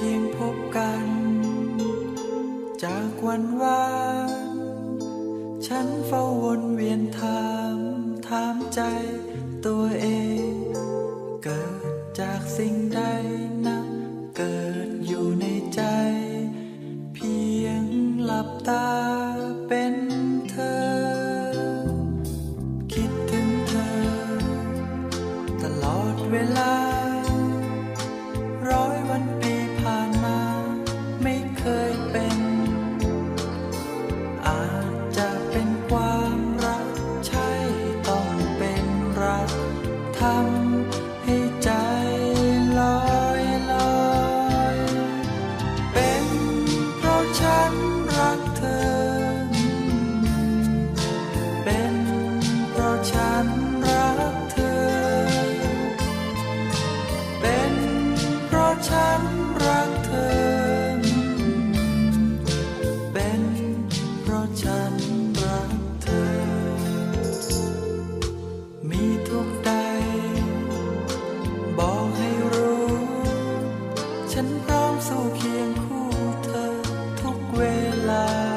พียงพบกัน จากวันวานฉันเฝ้าวนเวียนถาม ถามใจตัวเอง เกิดจากสิ่งใดนะเกิดอยู่ในใจ เพียงหลับตา ทำให้ใจลอยลอยเป็นเพราะฉันรักเธอ เป็นเพราะฉันรักเธอ เป็นเพราะฉันรักเธอ เป็นเพราะฉัน vẫn bám sâu khiêng khu thơ thúc quê lại.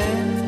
bend